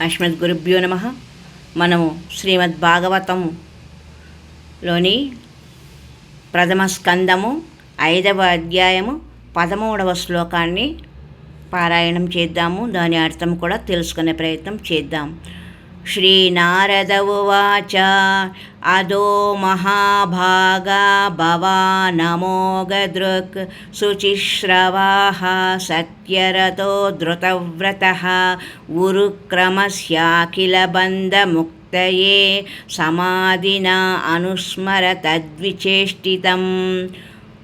అస్మద్ గురుభ్యో నమ. మనము శ్రీమద్ భాగవతములోని ప్రథమ స్కందము ఐదవ అధ్యాయము పదమూడవ శ్లోకాన్ని పారాయణం చేద్దాము. దాని అర్థం కూడా తెలుసుకునే ప్రయత్నం చేద్దాం. శ్రీనారద ఉవాచ అదో మహాభాగా భవా నమోగదృక్ శుచిశ్రవాः సత్యరతో ధృతవ్రత ఉరుక్రమస్యాఖిలబంధముక్తయే సమాధినా అనుస్మర తద్విచేష్టితం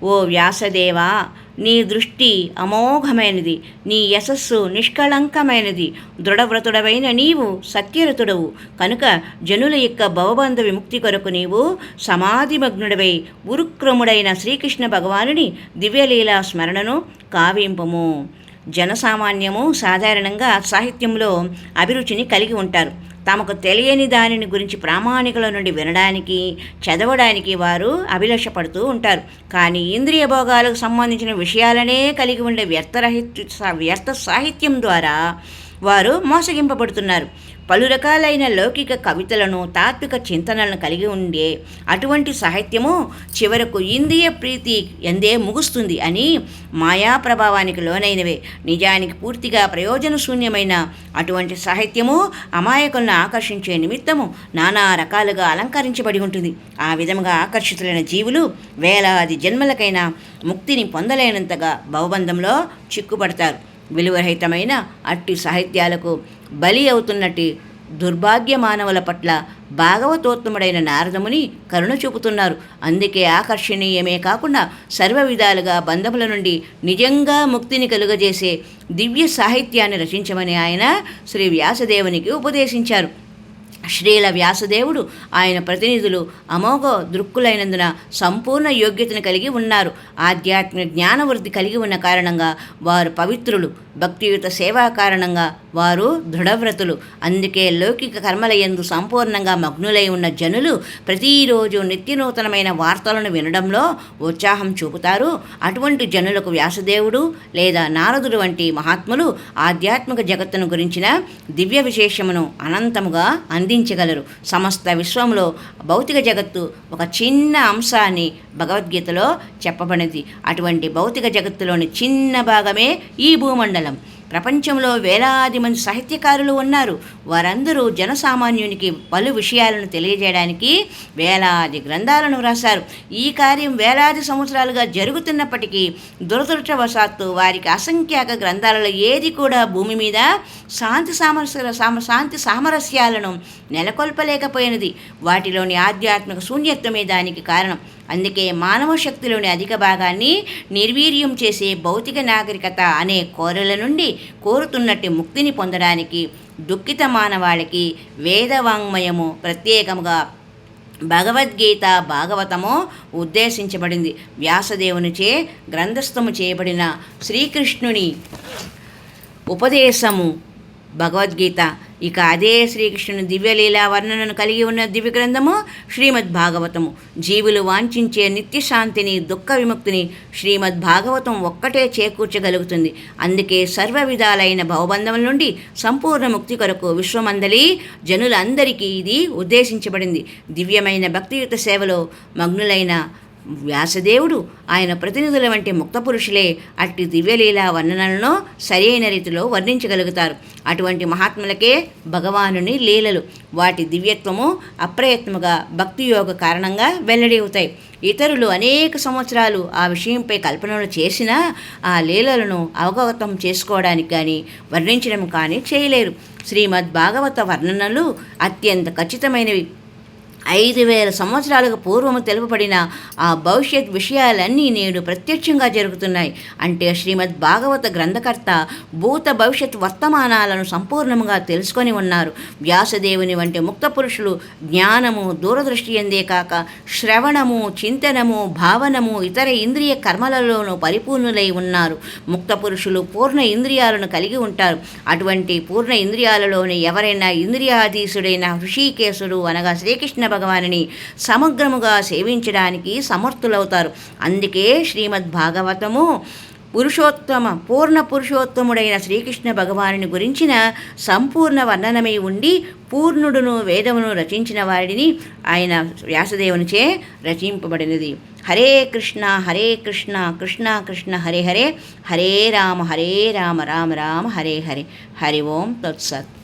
ఓ వ్యాసదేవా నీ దృష్టి అమోఘమైనది నీ యశస్సు నిష్కళంకమైనది. దృఢవ్రతుడవైన నీవు సత్యరతుడవు. కనుక జనుల యొక్క భవబంధ విముక్తి కొరకు నీవు సమాధిమగ్నుడవై గురుక్రముడైన శ్రీకృష్ణ భగవానుని దివ్యలీలా స్మరణను కావింపము. జనసామాన్యము సాధారణంగా సాహిత్యంలో అభిరుచిని కలిగి ఉంటారు. తమకు తెలియని దానిని గురించి ప్రామాణికుల నుండి వినడానికి చదవడానికి వారు అభిలషపడుతూ ఉంటారు. కానీ ఇంద్రియ భోగాలకు సంబంధించిన విషయాలనే కలిగి ఉండే వ్యర్థరహిత వ్యర్థ సాహిత్యం ద్వారా వారు మోసగింపబడుతున్నారు. పలు రకాలైన లౌకిక కవితలను తాత్విక చింతనలను కలిగి ఉండే అటువంటి సాహిత్యము చివరకు ఇంద్రియ ప్రీతి ఎందే ముగుస్తుంది అని మాయా ప్రభావానికి లోనైనవే. నిజానికి పూర్తిగా ప్రయోజన శూన్యమైన అటువంటి సాహిత్యము అమాయకులను ఆకర్షించే నిమిత్తము నానా రకాలుగా అలంకరించబడి ఉంటుంది. ఆ విధంగా ఆకర్షితులైన జీవులు వేలాది జన్మలకైనా ముక్తిని పొందలేనంతగా భవబంధంలో చిక్కుపడతారు. విలువరహితమైన అట్టి సాహిత్యాలకు బలి అవుతున్నట్టు దుర్భాగ్య మానవుల పట్ల భాగవతోత్తముడైన నారదముని కరుణ చూపుతున్నారు. అందుకే ఆకర్షణీయమే కాకుండా సర్వ విధాలుగా బంధముల నుండి నిజంగా ముక్తిని కలుగజేసే దివ్య సాహిత్యాన్ని రచించమని ఆయన శ్రీ వ్యాసదేవునికి ఉపదేశించారు. శ్రీల వ్యాసదేవుడు ఆయన ప్రతినిధులు అమోఘ దృక్కులైనందున సంపూర్ణ యోగ్యతను కలిగి ఉన్నారు. ఆధ్యాత్మిక జ్ఞానవృద్ధి కలిగి ఉన్న కారణంగా వారు పవిత్రులు. భక్తియుత సేవా కారణంగా వారు దృఢవ్రతులు. అందుకే లౌకిక కర్మల యందు సంపూర్ణంగా మగ్నులై ఉన్న జనులు ప్రతిరోజు నిత్యనూతనమైన వార్తలను వినడంలో ఉత్సాహం చూపుతారు. అటువంటి జనులకు వ్యాసదేవుడు లేదా నారదుడు వంటి మహాత్ములు ఆధ్యాత్మిక జగత్తును గురించిన దివ్య విశేషమును అనంతముగా అంది అందించగలరు సమస్త విశ్వంలో భౌతిక జగత్తు ఒక చిన్న అంశాన్ని భగవద్గీతలో చెప్పబడింది అటువంటి భౌతిక జగత్తులోని చిన్న భాగమే ఈ భూమండలం. ప్రపంచంలో వేలాది మంది సాహిత్యకారులు ఉన్నారు. వారందరూ జనసామాన్యునికి పలు విషయాలను తెలియజేయడానికి వేలాది గ్రంథాలను వ్రాసారు ఈ కార్యం వేలాది సంవత్సరాలుగా జరుగుతున్నప్పటికీ దురదృష్టవశాత్తు వారికి అసంఖ్యాక గ్రంథాలలో ఏది కూడా భూమి మీద శాంతి సామరస్య సామ శాంతి సామరస్యాలను నెలకొల్పలేకపోయినది. వాటిలోని ఆధ్యాత్మిక శూన్యత్వమే దానికి కారణం. అందుకే మానవ శక్తిలోని అధిక భాగాన్ని నిర్వీర్యం చేసే భౌతిక నాగరికత అనే కోరల నుండి కోరుతున్నట్టు ముక్తిని పొందడానికి దుఃఖిత మానవాళికి వేదవాంగ్మయము ప్రత్యేకముగా భగవద్గీత భాగవతము ఉద్దేశించబడింది. వ్యాసదేవునిచే గ్రంథస్థము చేయబడిన శ్రీకృష్ణుని ఉపదేశము భగవద్గీత. ఇక అదే శ్రీకృష్ణుని దివ్యలీలా వర్ణనను కలిగి ఉన్న దివ్య గ్రంథము శ్రీమద్ భాగవతము జీవులు వాంఛించే నిత్యశాంతిని దుఃఖ విముక్తిని శ్రీమద్ భాగవతం ఒక్కటే చేకూర్చగలుగుతుంది. అందుకే సర్వ విధాలైన భవబంధముల నుండి సంపూర్ణ ముక్తి కొరకు విశ్వమందలి జనులందరికీ ఇది ఉద్దేశించబడింది. దివ్యమైన భక్తియుత సేవలో మగ్నులైన వ్యాసదేవుడు ఆయన ప్రతినిధుల వంటి ముక్త పురుషులే అట్టి దివ్యలీలా వర్ణనలను సరైన రీతిలో వర్ణించగలుగుతారు. అటువంటి మహాత్ములకే భగవానుని లీలలు వాటి దివ్యత్వము అప్రయత్నముగా భక్తి యోగ కారణంగా వెల్లడి అవుతాయి. ఇతరులు అనేక సంవత్సరాలు ఆ విషయంపై కల్పనలు చేసినా ఆ లీలలను అవగతం చేసుకోవడానికి కానీ వర్ణించడం కానీ చేయలేరు. శ్రీమద్ భాగవత వర్ణనలు అత్యంత ఖచ్చితమైనవి. ఐదు వేల సంవత్సరాలకు పూర్వము తెలుపబడిన ఆ భవిష్యత్ విషయాలన్నీ నేడు ప్రత్యక్షంగా జరుగుతున్నాయి. అంటే శ్రీమద్ భాగవత గ్రంథకర్త భూత భవిష్యత్ వర్తమానాలను సంపూర్ణముగా తెలుసుకొని ఉన్నారు. వ్యాసదేవుని వంటి ముక్త పురుషులు జ్ఞానము దూరదృష్టి ఎందే కాక శ్రవణము చింతనము భావనము ఇతర ఇంద్రియ కర్మలలోనూ పరిపూర్ణులై ఉన్నారు. ముక్త పురుషులు పూర్ణ ఇంద్రియాలను కలిగి ఉంటారు. అటువంటి పూర్ణ ఇంద్రియాలలోని ఎవరైనా ఇంద్రియాధీసుడైన ఋషికేశుడు అనగా శ్రీకృష్ణ భగవానుని సమగ్రముగా సేవించడానికి సమర్థులవుతారు. అందుకే శ్రీమద్ భాగవతము పురుషోత్తమ పూర్ణ పురుషోత్తముడైన శ్రీకృష్ణ భగవానుని గురించిన సంపూర్ణ వర్ణనమై ఉండి పూర్ణుడును వేదమును రచించిన వారిని ఆయన వ్యాసదేవునిచే రచింపబడినది. హరే కృష్ణ హరే కృష్ణ కృష్ణ కృష్ణ హరే హరే హరే రామ హరే రామ రామ రామ హరే హరే. హరి ఓం తత్సత్.